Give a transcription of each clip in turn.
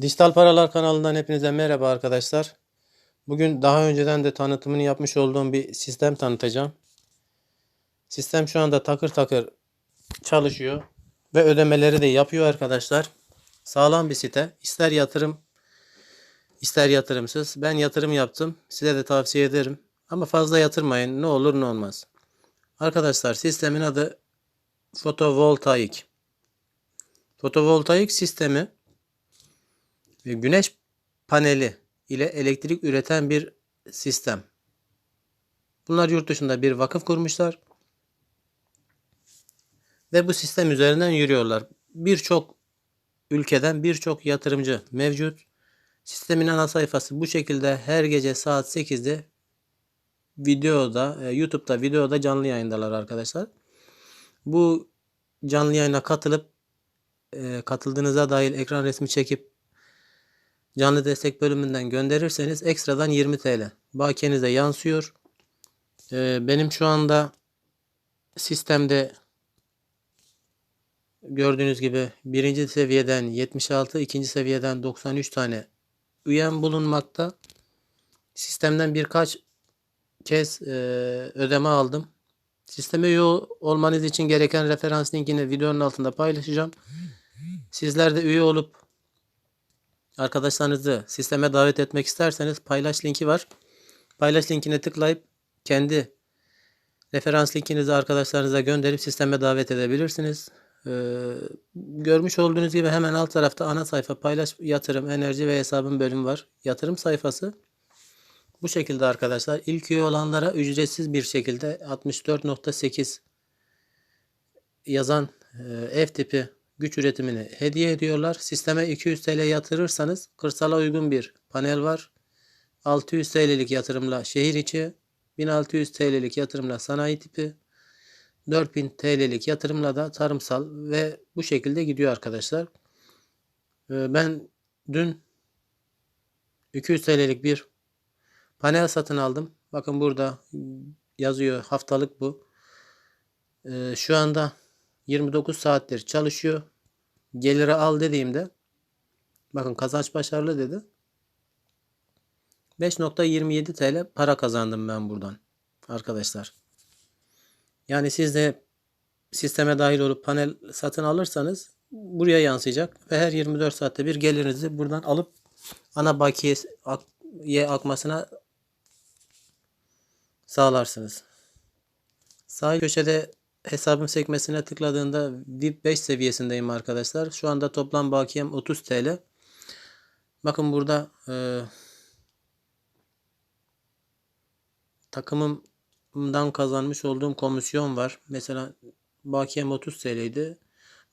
Dijital Paralar kanalından hepinize merhaba arkadaşlar. Bugün daha önceden de tanıtımını yapmış olduğum bir sistem tanıtacağım. Sistem şu anda takır takır çalışıyor ve ödemeleri de yapıyor arkadaşlar. Sağlam bir site. İster yatırım ister yatırımsız. Ben yatırım yaptım. Size de tavsiye ederim. Ama fazla yatırmayın. Ne olur ne olmaz. Arkadaşlar sistemin adı fotovoltaik. Fotovoltaik sistemi güneş paneli ile elektrik üreten bir sistem. Bunlar yurt dışında bir vakıf kurmuşlar. Ve bu sistem üzerinden yürüyorlar. Birçok ülkeden birçok yatırımcı mevcut. Sistemin ana sayfası bu şekilde her gece saat 8'de videoda, e, YouTube'da videoda canlı yayındalar arkadaşlar. Bu canlı yayına katılıp e, katıldığınıza dair ekran resmi çekip canlı destek bölümünden gönderirseniz ekstradan 20 TL bakiyenize yansıyor. Ee, benim şu anda sistemde gördüğünüz gibi birinci seviyeden 76, ikinci seviyeden 93 tane üyem bulunmakta. Sistemden birkaç kez e, ödeme aldım. Sisteme üye olmanız için gereken referans linkini videonun altında paylaşacağım. Sizler de üye olup arkadaşlarınızı sisteme davet etmek isterseniz paylaş linki var. Paylaş linkine tıklayıp kendi referans linkinizi arkadaşlarınıza gönderip sisteme davet edebilirsiniz. Ee, görmüş olduğunuz gibi hemen alt tarafta ana sayfa paylaş yatırım, enerji ve hesabın bölümü var. Yatırım sayfası. Bu şekilde arkadaşlar ilk üye olanlara ücretsiz bir şekilde 64.8 yazan e, ev tipi güç üretimini hediye ediyorlar. Sisteme 200 TL yatırırsanız kırsala uygun bir panel var. 600 TL'lik yatırımla şehir içi, 1600 TL'lik yatırımla sanayi tipi, 4000 TL'lik yatırımla da tarımsal ve bu şekilde gidiyor arkadaşlar. Ee, Ben dün 200 TL'lik bir panel satın aldım. Bakın burada yazıyor haftalık bu. Ee, Şu anda 29 saattir çalışıyor. Geliri al dediğimde bakın kazanç başarılı dedi. 5.27 TL para kazandım ben buradan arkadaşlar. Yani siz de sisteme dahil olup panel satın alırsanız buraya yansıyacak ve her 24 saatte bir gelirinizi buradan alıp ana bakiye akmasına sağlarsınız. Sağ köşede hesabım sekmesine tıkladığında VIP 5 seviyesindeyim arkadaşlar. Şu anda toplam bakiyem 30 TL. Bakın burada e, takımımdan kazanmış olduğum komisyon var. Mesela bakiyem 30 TL'ydi.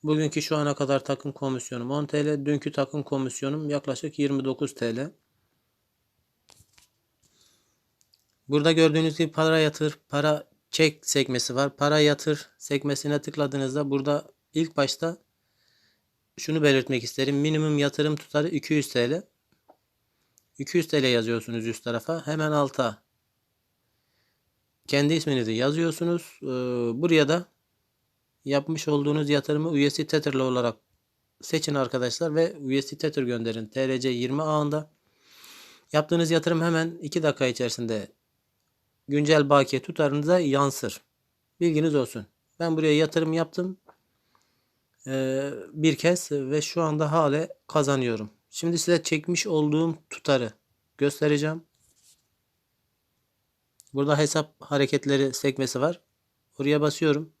Bugünkü şu ana kadar takım komisyonum 10 TL. Dünkü takım komisyonum yaklaşık 29 TL. Burada gördüğünüz gibi para yatır, para çek sekmesi var. Para yatır sekmesine tıkladığınızda burada ilk başta şunu belirtmek isterim. Minimum yatırım tutarı 200 TL. 200 TL yazıyorsunuz üst tarafa. Hemen alta kendi isminizi yazıyorsunuz. Ee, buraya da yapmış olduğunuz yatırımı üyesi Tether'lı olarak seçin arkadaşlar ve üyesi Tether gönderin. TRC 20 ağında. Yaptığınız yatırım hemen 2 dakika içerisinde güncel bakiye tutarınıza yansır. Bilginiz olsun. Ben buraya yatırım yaptım. Ee, bir kez ve şu anda hala kazanıyorum. Şimdi size çekmiş olduğum tutarı göstereceğim. Burada hesap hareketleri sekmesi var. Oraya basıyorum.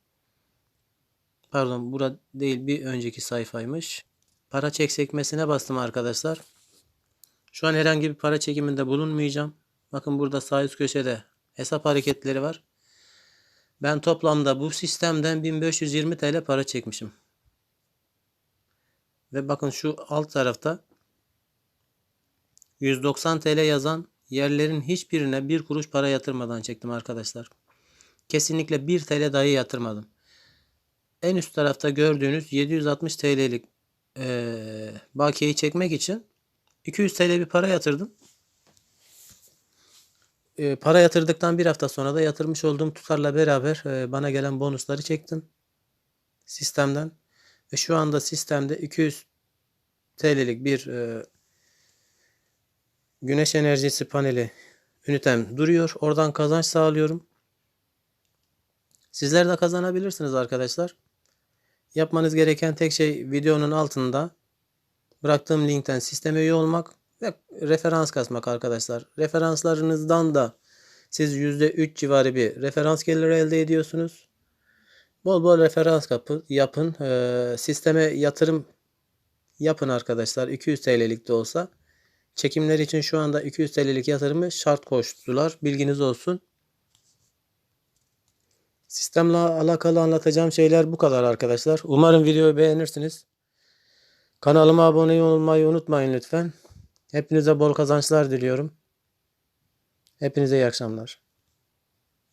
Pardon burada değil bir önceki sayfaymış. Para çek sekmesine bastım arkadaşlar. Şu an herhangi bir para çekiminde bulunmayacağım. Bakın burada sağ üst köşede hesap hareketleri var. Ben toplamda bu sistemden 1520 TL para çekmişim. Ve bakın şu alt tarafta 190 TL yazan yerlerin hiçbirine bir kuruş para yatırmadan çektim arkadaşlar. Kesinlikle 1 TL dahi yatırmadım. En üst tarafta gördüğünüz 760 TL'lik e, bakiyeyi çekmek için 200 TL bir para yatırdım. E, para yatırdıktan bir hafta sonra da yatırmış olduğum tutarla beraber e, bana gelen bonusları çektim sistemden. Ve şu anda sistemde 200 TL'lik bir e, güneş enerjisi paneli ünitem duruyor. Oradan kazanç sağlıyorum. Sizler de kazanabilirsiniz arkadaşlar. Yapmanız gereken tek şey videonun altında bıraktığım linkten sisteme üye olmak ve referans kasmak arkadaşlar. Referanslarınızdan da siz %3 civarı bir referans geliri elde ediyorsunuz. Bol bol referans kapı, yapın. Ee, sisteme yatırım yapın arkadaşlar. 200 TL'lik de olsa. Çekimler için şu anda 200 TL'lik yatırımı şart koştular. Bilginiz olsun. Sistemle alakalı anlatacağım şeyler bu kadar arkadaşlar. Umarım videoyu beğenirsiniz. Kanalıma abone olmayı unutmayın lütfen. Hepinize bol kazançlar diliyorum. Hepinize iyi akşamlar.